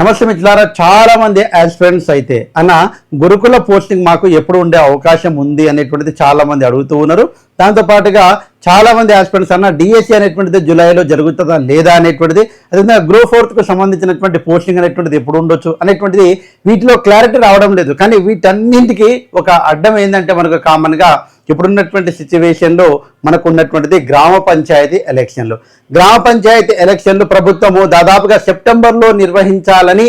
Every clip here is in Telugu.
నమస్తే మిత్రులారా చాలా మంది ఆస్పిరెంట్స్ అయితే అన్న గురుకుల పోస్టింగ్ మాకు ఎప్పుడు ఉండే అవకాశం ఉంది అనేటువంటిది చాలా మంది అడుగుతూ ఉన్నారు. దాంతో పాటుగా చాలా మంది ఆస్పిరెంట్స్ అన్న డిఎస్సి అనేటువంటిది జూలైలో జరుగుతుందా లేదా అనేటువంటిది అదేవిధంగా గ్రూప్ ఫోర్త్కు సంబంధించినటువంటి పోస్టింగ్ అనేటువంటిది ఎప్పుడు ఉండొచ్చు అనేటువంటిది వీటిలో క్లారిటీ రావడం లేదు. కానీ వీటన్నింటికి ఒక అడ్డం ఏంటంటే మనకు కామన్గా ఇప్పుడున్నటువంటి సిచ్యువేషన్లో మనకు ఉన్నటువంటిది గ్రామ పంచాయతీ ఎలక్షన్లు. గ్రామ పంచాయతీ ఎలక్షన్లు ప్రభుత్వము దాదాపుగా సెప్టెంబర్లో నిర్వహించాలని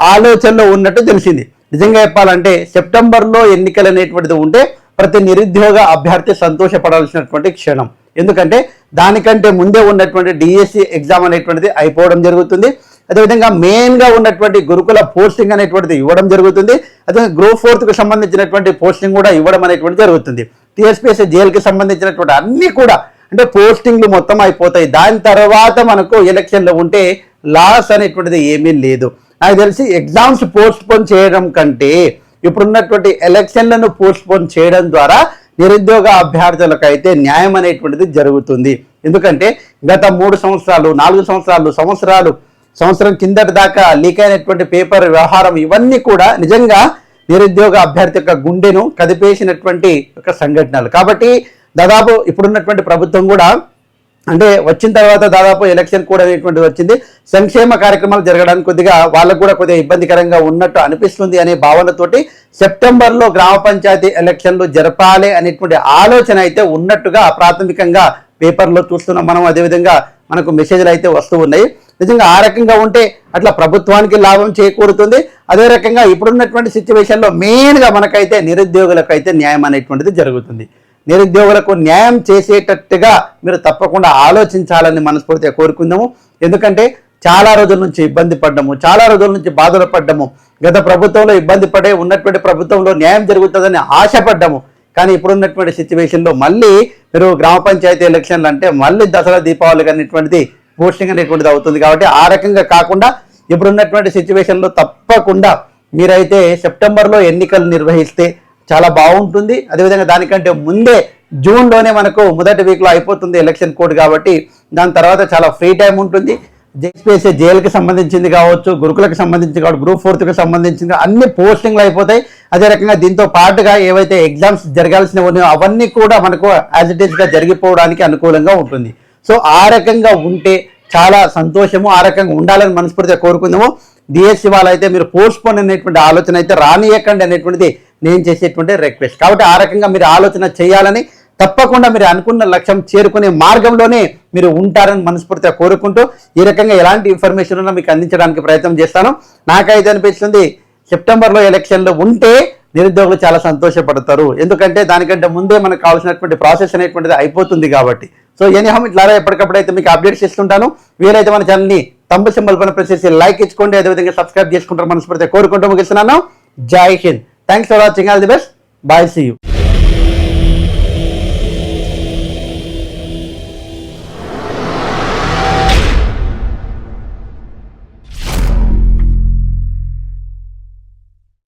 ఆలోచనలో ఉన్నట్టు తెలిసింది. నిజంగా చెప్పాలంటే సెప్టెంబర్లో ఎన్నికలు అనేటువంటిది ఉంటే ప్రతి నిరుద్యోగ అభ్యర్థి సంతోషపడాల్సినటువంటి క్షణం. ఎందుకంటే దానికంటే ముందే ఉన్నటువంటి డిఎస్సి ఎగ్జామ్ అనేటువంటిది అయిపోవడం జరుగుతుంది. అదేవిధంగా మెయిన్గా ఉన్నటువంటి గురుకుల పోస్టింగ్ అనేటువంటిది ఇవ్వడం జరుగుతుంది. అదే గ్రూప్ ఫోర్త్కు సంబంధించినటువంటి పోస్టింగ్ కూడా ఇవ్వడం అనేటువంటి జరుగుతుంది. టీఎస్పీఎస్సీ జైలుకి సంబంధించినటువంటి అన్నీ కూడా అంటే పోస్టింగ్లు మొత్తం అయిపోతాయి. దాని తర్వాత మనకు ఎలక్షన్లో ఉంటే లాస్ అనేటువంటిది ఏమీ లేదు. నాకు తెలిసి ఎగ్జామ్స్ పోస్ట్పోన్ చేయడం కంటే ఇప్పుడున్నటువంటి ఎలక్షన్లను పోస్ట్పోన్ చేయడం ద్వారా నిరుద్యోగ అభ్యర్థులకు అయితే న్యాయం అనేటువంటిది జరుగుతుంది. ఎందుకంటే గత మూడు సంవత్సరాలు నాలుగు సంవత్సరాలు సంవత్సరాలు సంవత్సరం కిందటి దాకా లీక్ అయినటువంటి పేపర్ వ్యవహారం ఇవన్నీ కూడా నిజంగా నిరుద్యోగ అభ్యర్థి యొక్క గుండెను కదిపేసినటువంటి ఒక సంఘటనలు. కాబట్టి దాదాపు ఇప్పుడున్నటువంటి ప్రభుత్వం కూడా అంటే వచ్చిన తర్వాత దాదాపు ఎలక్షన్ కూడా అనేటువంటిది వచ్చింది. సంక్షేమ కార్యక్రమాలు జరగడానికి కొద్దిగా వాళ్ళకు కూడా కొద్దిగా ఇబ్బందికరంగా ఉన్నట్టు అనిపిస్తుంది అనే భావనతోటి సెప్టెంబర్లో గ్రామ పంచాయతీ ఎలక్షన్లు జరపాలి అనేటువంటి ఆలోచన అయితే ఉన్నట్టుగా ప్రాథమికంగా పేపర్లో చూస్తున్నాం మనం. అదేవిధంగా మనకు మెసేజ్లు అయితే వస్తూ ఉన్నాయి. నిజంగా ఆ రకంగా ఉంటే అట్లా ప్రభుత్వానికి లాభం చేకూరుతుంది. అదే రకంగా ఇప్పుడున్నటువంటి సిచ్యువేషన్లో మెయిన్గా మనకైతే నిరుద్యోగులకు అయితే న్యాయం అనేటువంటిది జరుగుతుంది. నిరుద్యోగులకు న్యాయం చేసేటట్టుగా మీరు తప్పకుండా ఆలోచించాలని మనస్ఫూర్తిగా కోరుకుందాము. ఎందుకంటే చాలా రోజుల నుంచి ఇబ్బంది పడ్డము చాలా రోజుల నుంచి బాధలు పడ్డము గత ప్రభుత్వంలో ఇబ్బంది పడే ఉన్నటువంటి ప్రభుత్వంలో న్యాయం జరుగుతుందని ఆశపడ్డము. కానీ ఇప్పుడున్నటువంటి సిచ్యువేషన్లో మళ్ళీ మీరు గ్రామ పంచాయతీ ఎలక్షన్లు అంటే మళ్ళీ దసరా దీపావళి అనేటువంటిది పోస్టింగ్ అనేటువంటిది అవుతుంది కాబట్టి ఆ రకంగా కాకుండా ఇప్పుడున్నటువంటి సిచ్యువేషన్లో తప్పకుండా మీరైతే సెప్టెంబర్లో ఎన్నికలు నిర్వహిస్తే చాలా బాగుంటుంది. అదేవిధంగా దానికంటే ముందే జూన్లోనే మనకు మొదటి వీక్లో అయిపోతుంది ఎలక్షన్ కోడ్ కాబట్టి దాని తర్వాత చాలా ఫ్రీ టైం ఉంటుంది. జేఎస్పీఎస్సీ జైలుకి సంబంధించింది కావచ్చు గురుకులకు సంబంధించి కావచ్చు గ్రూప్ ఫోర్త్కి సంబంధించింది అన్ని పోస్టింగ్లు అయిపోతాయి. అదే రకంగా దీంతో పాటుగా ఏవైతే ఎగ్జామ్స్ జరగాల్సినవి ఉన్నాయో అవన్నీ కూడా మనకు యాజ్ ఇట్ ఈస్గా జరిగిపోవడానికి అనుకూలంగా ఉంటుంది. సో ఆ రకంగా ఉంటే చాలా సంతోషము ఆ రకంగా ఉండాలని మనస్ఫూర్తిగా కోరుకుందాము. డిఎస్సి వాళ్ళైతే మీరు పోస్ట్ పోన్ అనేటువంటి ఆలోచన అయితే రానియకండి అనేటువంటిది నేను చేసేటువంటి రిక్వెస్ట్ కాబట్టి ఆ రకంగా మీరు ఆలోచన చేయాలని తప్పకుండా మీరు అనుకున్న లక్ష్యం చేరుకునే మార్గంలోనే మీరు ఉంటారని మనస్ఫూర్తిగా కోరుకుంటూ ఈ రకంగా ఎలాంటి ఇన్ఫర్మేషన్ ఉన్నా మీకు అందించడానికి ప్రయత్నం చేస్తాను. నాకైతే అనిపిస్తుంది సెప్టెంబర్లో ఎలక్షన్లు ఉంటే నిరుద్యోగులు చాలా సంతోషపడతారు. ఎందుకంటే దానికంటే ముందే మనకు కావాల్సినటువంటి ప్రాసెస్ అనేటువంటిది అయిపోతుంది కాబట్టి. సో ఎనీహం ఇట్లారా ఎప్పటికప్పుడు అయితే మీకు అప్డేట్స్ ఇస్తుంటాను వీలైతే మన ఛానల్ని తమ్ము సింబల్ పని ప్రసేసి లైక్ ఇచ్చుకోండి. అదేవిధంగా సబ్స్క్రైబ్ చేసుకుంటారు మనస్ఫూర్తిగా కోరుకుంటూ ముగిస్తున్నాను. జై Hind. Thanks for watching all the best bye see you